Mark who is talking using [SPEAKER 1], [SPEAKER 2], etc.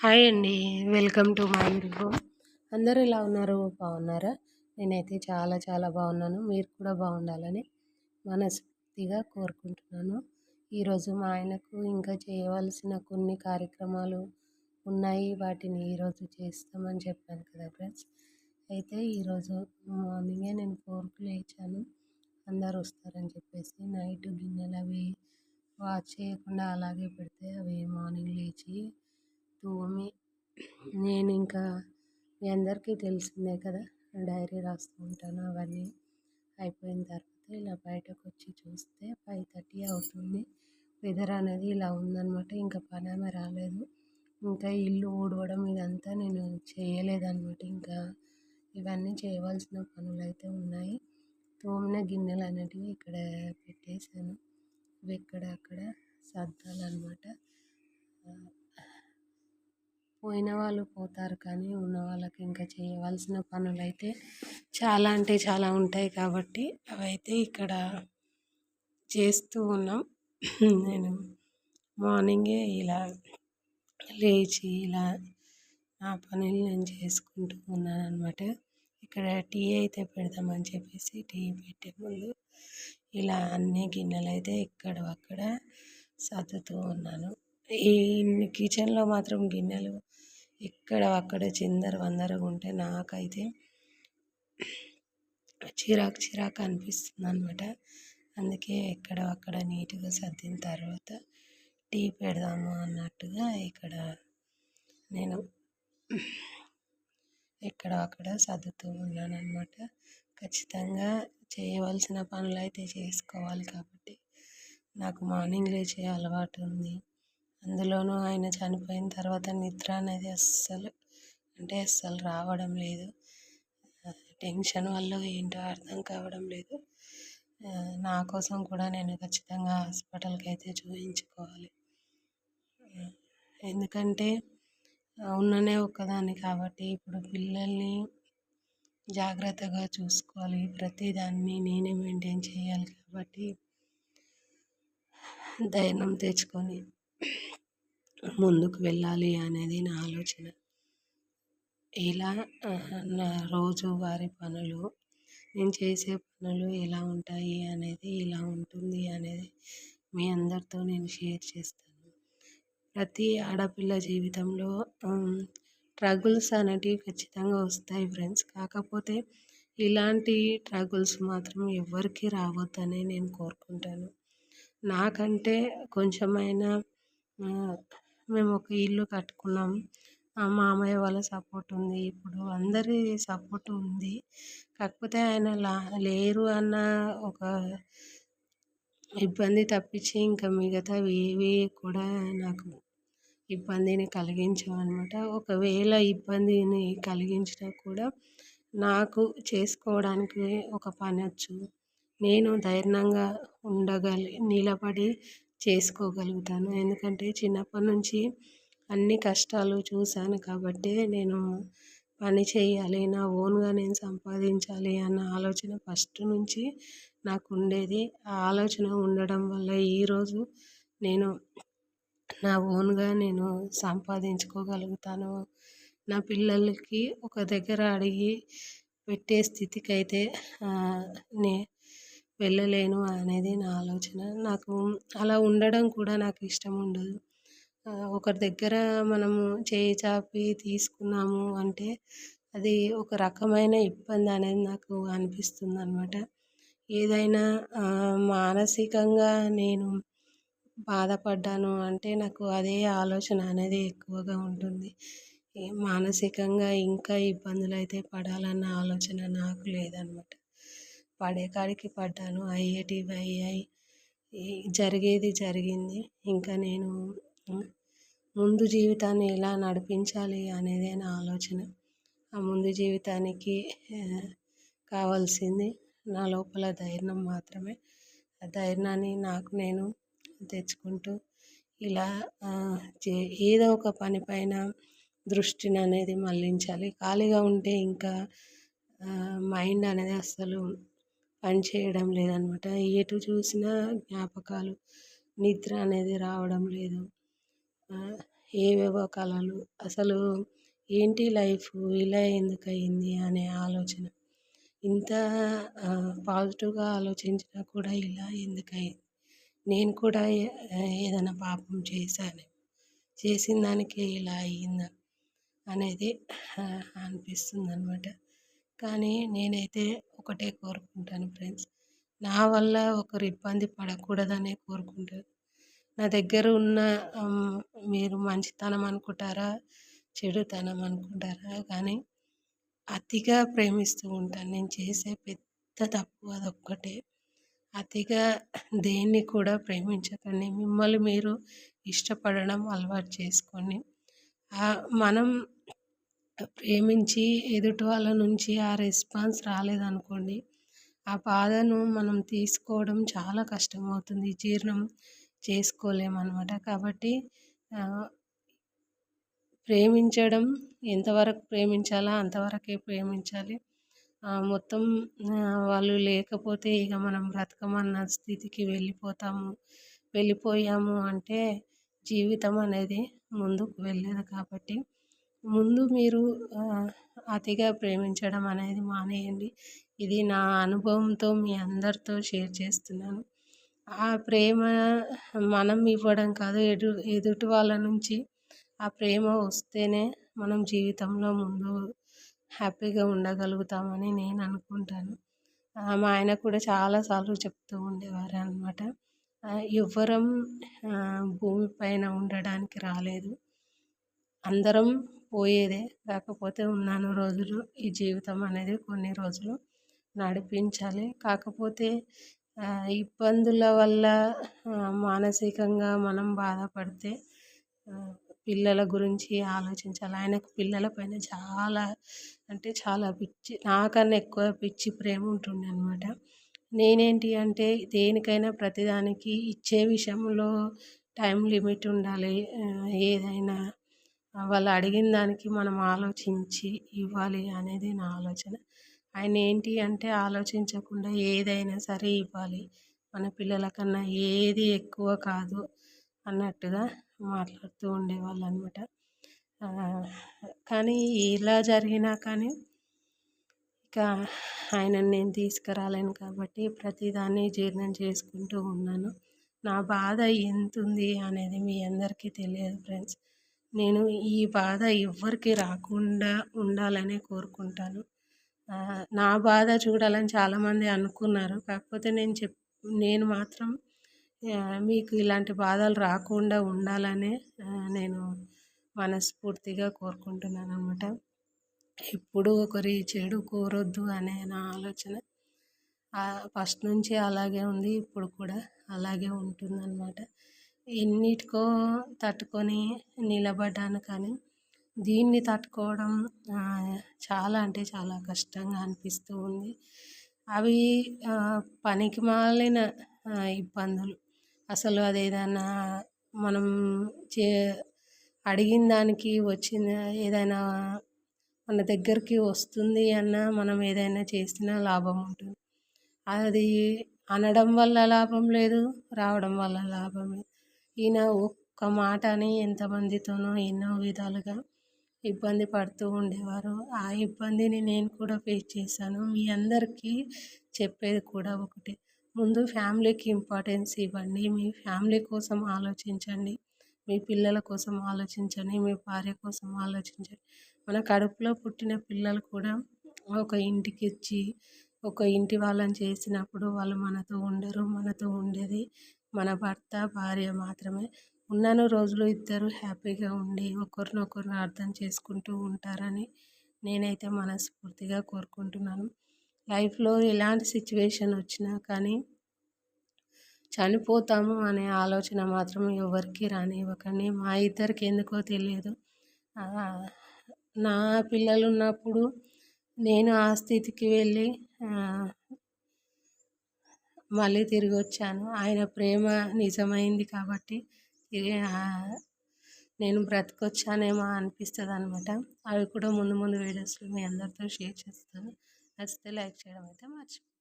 [SPEAKER 1] Hi అండి. Welcome to my home అందరూ ఎలా ఉన్నారు? బాగున్నారా? నేనైతే చాలా చాలా బాగున్నాను. మీరు కూడా బాగుండాలని మనస్ఫూర్తిగా కోరుకుంటున్నాను. ఈరోజు మా ఆయనకు ఇంకా చేయవలసిన కొన్ని కార్యక్రమాలు ఉన్నాయి. వాటిని ఈరోజు చేస్తామని చెప్పాను కదా ఫ్రెండ్స్. అయితే ఈరోజు మార్నింగే నేను ఫోర్కు లేచాను. అందరు వస్తారని చెప్పేసి నైట్ గిన్నెలు అవి వాష్ చేయకుండా అలాగే పెడితే అవి మార్నింగ్ లేచి తోమి నేను ఇంకా మీ అందరికీ తెలిసిందే కదా డైరీ రాస్తూ ఉంటాను అవన్నీ అయిపోయిన తర్వాత ఇలా బయటకు వచ్చి చూస్తే ఫైవ్ థర్టీ అవుతుంది. వెదర్ అనేది ఇలా ఉందనమాట ఇంకా పని రాలేదు. ఇంకా ఇల్లు ఊడవడం ఇదంతా నేను చేయలేదన్నమాట ఇంకా ఇవన్నీ చేయవలసిన పనులు అయితే ఉన్నాయి. తోమిన గిన్నెలు అనేటివి ఇక్కడ పెట్టేశాను. ఇవి ఇక్కడ అక్కడ సర్దాలన్నమాట. పోయిన వాళ్ళు పోతారు కానీ ఉన్న వాళ్ళకి ఇంకా చేయవలసిన పనులు అయితే చాలా అంటే చాలా ఉంటాయి కాబట్టి అవైతే ఇక్కడ చేస్తూ ఉన్నాం. నేను మార్నింగే ఇలా లేచి ఇలా నా పనులు నేను చేసుకుంటూ ఉన్నాను అనమాట ఇక్కడ టీ అయితే పెడదామని చెప్పేసి టీ పెట్టే ముందు ఇలా అన్ని గిన్నెలు అయితే ఇక్కడ అక్కడ సర్దుతూ ఉన్నాను. ఈ కిచెన్లో మాత్రం గిన్నెలు ఇక్కడ అక్కడ చిందర వందరగా ఉంటే నాకైతే చిరాకు చిరాకు అనిపిస్తుంది అనమాట అందుకే ఎక్కడ అక్కడ నీట్గా సర్దిన తర్వాత టీ పెడదాము అన్నట్టుగా ఇక్కడ నేను ఎక్కడ అక్కడ సర్దుతూ ఉన్నాను అనమాట ఖచ్చితంగా చేయవలసిన పనులు అయితే చేసుకోవాలి కాబట్టి నాకు మార్నింగ్ లేచే అలవాటు ఉంది. అందులోనూ ఆయన చనిపోయిన తర్వాత నిద్ర అనేది అస్సలు అంటే అస్సలు రావడం లేదు. టెన్షన్ వల్ల ఏంటో అర్థం కావడం లేదు. నా కోసం కూడా నేను ఖచ్చితంగా హాస్పిటల్కి అయితే చూపించుకోవాలి ఎందుకంటే ఉన్ననే ఒక్కదాన్ని కాబట్టి ఇప్పుడు పిల్లల్ని జాగ్రత్తగా చూసుకోవాలి. ప్రతిదాన్ని నేనే మెయింటైన్ చేయాలి కాబట్టి ధైర్యం తెచ్చుకొని ముందుకు వెళ్ళాలి అనేది నా ఆలోచన. ఇలా నా రోజువారి పనులు నేను చేసే పనులు ఎలా ఉంటాయి అనేది ఇలా ఉంటుంది అనేది మీ అందరితో నేను షేర్ చేస్తాను. ప్రతి ఆడపిల్ల జీవితంలో ట్రగుల్స్ అనేటివి ఖచ్చితంగా వస్తాయి ఫ్రెండ్స్. కాకపోతే ఇలాంటి ట్రగుల్స్ మాత్రం ఎవరికి రావద్దని నేను కోరుకుంటాను. నాకంటే కొంచెమైనా మేము ఒక ఇల్లు కట్టుకున్నాం. మా మామయ్య వాళ్ళ సపోర్ట్ ఉంది. ఇప్పుడు అందరి సపోర్ట్ ఉంది. కాకపోతే ఆయన లా లేరు అన్న ఒక ఇబ్బంది తప్పించి ఇంకా మిగతావి ఏవి కూడా నాకు ఇబ్బందిని కలిగించాం అనమాట ఒకవేళ ఇబ్బందిని కలిగించినా కూడా నాకు చేసుకోవడానికి ఒక పని వచ్చు. నేను ధైర్యంగా ఉండగలి నిలబడి చేసుకోగలుగుతాను. ఎందుకంటే చిన్నప్పటి నుంచి అన్ని కష్టాలు చూశాను కాబట్టి నేను పని చేయాలి నా ఓన్గా నేను సంపాదించాలి అన్న ఆలోచన ఫస్ట్ నుంచి నాకు ఉండేది ఆ ఆలోచన ఉండడం వల్ల ఈరోజు నేను నా ఓన్గా నేను సంపాదించుకోగలుగుతాను. నా పిల్లలకి ఒక దగ్గర అడిగి పెట్టే స్థితికి అయితే నే వెళ్ళలేను అనేది నా ఆలోచన. నాకు అలా ఉండడం కూడా నాకు ఇష్టం ఉండదు. ఒకరి దగ్గర మనము చేయి చాపి తీసుకున్నాము అంటే అది ఒక రకమైన ఇబ్బంది అనేది నాకు అనిపిస్తుంది అనమాట ఏదైనా మానసికంగా నేను బాధపడ్డాను అంటే నాకు అదే ఆలోచన అనేది ఎక్కువగా ఉంటుంది. మానసికంగా ఇంకా ఇబ్బందులు అయితే పడాలన్న ఆలోచన నాకు లేదనమాట పడే కాడికి పడ్డాను. అయ్యేటివి అయ్యాయి జరిగేది జరిగింది. ఇంకా నేను ముందు జీవితాన్ని ఎలా నడిపించాలి అనేదే నా ఆలోచన. ఆ ముందు జీవితానికి కావాల్సింది నా లోపల ధైర్యం మాత్రమే. ఆ ధైర్యాన్ని నాకు నేను తెచ్చుకుంటూ ఇలా చే ఏదో ఒక పనిపైన దృష్టిని అనేది మళ్ళించాలి. ఖాళీగా ఉంటే ఇంకా మైండ్ అనేది అస్సలు పనిచేయడం లేదనమాట. ఎటు చూసినా జ్ఞాపకాలు నిద్ర అనేది రావడం లేదు. ఏవేవో కళలు. అసలు ఏంటి లైఫ్? ఇలా ఎందుకు అయింది అనే ఆలోచన. ఇంత పాజిటివ్గా ఆలోచించినా కూడా ఇలా ఎందుకు అయింది నేను కూడా ఏదైనా పాపం చేశాను? చేసిన దానికే ఇలా అయ్యిందా అనేది అనిపిస్తుంది అనమాట కానీ నేనైతే ఒకటే కోరుకుంటాను ఫ్రెండ్స్. నా వల్ల ఒకరు ఇబ్బంది పడకూడదనే కోరుకుంటాను. నా దగ్గర ఉన్న మీరు మంచితనం అనుకుంటారా చెడుతనం అనుకుంటారా కానీ అతిగా ప్రేమిస్తూ ఉంటాను. నేను చేసే పెద్ద తప్పు అదొక్కటే. అతిగా దేన్ని కూడా ప్రేమించకండి. మిమ్మల్ని మీరు ఇష్టపడడం అలవాటు చేసుకోండి. మనం ప్రేమించి ఎదుటి వాళ్ళ నుంచి ఆ రెస్పాన్స్ రాలేదనుకోండి ఆ బాధను మనం తీసుకోవడం చాలా కష్టమవుతుంది. జీర్ణం చేసుకోలేమన్నమాట. కాబట్టి ప్రేమించడం ఎంతవరకు ప్రేమించాలా అంతవరకే ప్రేమించాలి. మొత్తం వాళ్ళు లేకపోతే ఇక మనం బ్రతకమన్న స్థితికి వెళ్ళిపోతాము. వెళ్ళిపోయాము అంటే జీవితం అనేది ముందుకు వెళ్ళదు కాబట్టి ముందు మీరు అతిగా ప్రేమించడం అనేది మానేయండి. ఇది నా అనుభవంతో మీ అందరితో షేర్ చేస్తున్నాను. ఆ ప్రేమ మనం ఇవ్వడం కాదు ఎదు ఎదుటి వాళ్ళ నుంచి ఆ ప్రేమ వస్తేనే మనం జీవితంలో ముందు హ్యాపీగా ఉండగలుగుతామని నేను అనుకుంటాను. మా ఆయన కూడా చాలాసార్లు చెప్తూ ఉండేవారు అనమాట ఎవ్వరం భూమి పైన ఉండడానికి రాలేదు. అందరం పోయేదే. కాకపోతే ఉన్నాను రోజులు. ఈ జీవితం అనేది కొన్ని రోజులు నడిపించాలి. కాకపోతే ఇబ్బందుల వల్ల మానసికంగా మనం బాధపడితే పిల్లల గురించి ఆలోచించాలి. ఆయనకు పిల్లల పైన చాలా అంటే చాలా పిచ్చి నాకన్నా ఎక్కువ పిచ్చి ప్రేమ ఉంటుండే అనమాట నేనేంటి అంటే దేనికైనా ప్రతిదానికి ఇచ్చే విషయంలో టైం లిమిట్ ఉండాలి. ఏదైనా వాళ్ళు అడిగిన దానికి మనం ఆలోచించి ఇవ్వాలి అనేది నా ఆలోచన. ఆయన ఏంటి అంటే ఆలోచించకుండా ఏదైనా సరే ఇవ్వాలి. మన పిల్లల కన్నా ఏది ఎక్కువ కాదు అన్నట్టుగా మాట్లాడుతూ ఉండేవాళ్ళు అనమాట కానీ ఇలా జరిగినా కానీ ఇక ఆయనను నేను తీసుకురాలేను కాబట్టి ప్రతిదాన్ని జీర్ణం చేసుకుంటూ ఉన్నాను. నా బాధ ఎంత ఉంది అనేది మీ అందరికీ తెలియదు ఫ్రెండ్స్. నేను ఈ బాధ ఎవ్వరికి రాకుండా ఉండాలనే కోరుకుంటాను. నా బాధ చూడాలని చాలామంది అనుకున్నారు. కాకపోతే నేను చెప్ నేను మాత్రం మీకు ఇలాంటి బాధలు రాకుండా ఉండాలనే నేను మనస్ఫూర్తిగా కోరుకుంటున్నాను అనమాట ఎప్పుడు ఒకరి చెడు కోరొద్దు అనే నా ఆలోచన. ఫస్ట్ నుంచి అలాగే ఉంది. ఇప్పుడు కూడా అలాగే ఉంటుందన్నమాట. ఎన్నిటికో తట్టుకొని నిలబడ్డాను కానీ దీన్ని తట్టుకోవడం చాలా అంటే చాలా కష్టంగా అనిపిస్తూ ఉంది. అవి పనికి మాలిన ఇబ్బందులు. అసలు అది ఏదైనా మనం చే అడిగిన దానికి వచ్చిన ఏదైనా మన దగ్గరికి వస్తుంది అన్న మనం ఏదైనా చేసినా లాభం ఉంటుంది. అది అనడం వల్ల లాభం లేదు రావడం వల్ల లాభం లేదు ఈయన ఒక్క మాటని ఎంతమందితోనో ఎన్నో విధాలుగా ఇబ్బంది పడుతూ ఉండేవారు. ఆ ఇబ్బందిని నేను కూడా ఫేస్ చేశాను. మీ అందరికీ చెప్పేది కూడా ఒకటే. ముందు ఫ్యామిలీకి ఇంపార్టెన్స్ ఇవ్వండి. మీ ఫ్యామిలీ కోసం ఆలోచించండి. మీ పిల్లల కోసం ఆలోచించండి. మీ భార్య కోసం ఆలోచించండి. మన కడుపులో పుట్టిన పిల్లలు కూడా ఒక ఇంటికి ఇచ్చి ఒక ఇంటి వాళ్ళని చేసినప్పుడు వాళ్ళు మనతో ఉండరు మనతో ఉండేది మన భర్త భార్య మాత్రమే. ఉన్నన్ని రోజులు ఇద్దరు హ్యాపీగా ఉండి ఒకరినొకరు అర్థం చేసుకుంటూ ఉంటారని నేనైతే మనస్ఫూర్తిగా కోరుకుంటున్నాను. లైఫ్లో ఎలాంటి సిచ్యువేషన్ వచ్చినా కానీ చనిపోతాము అనే ఆలోచన మాత్రం ఎవరికి రానివ్వకండి. మా ఇద్దరికి ఎందుకో తెలియదు. నా పిల్లలు ఉన్నప్పుడు నేను ఆ స్థితికి వెళ్ళి మళ్ళీ తిరిగి వచ్చాను. ఆయన ప్రేమ నిజమైంది కాబట్టి నేను బ్రతికొచ్చానేమో అనిపిస్తుంది అనమాట అవి కూడా ముందు ముందు వీడియోస్లో మీ అందరితో షేర్ చేస్తాను. నచ్చితే లైక్ చేయడం అయితే మర్చిపోయి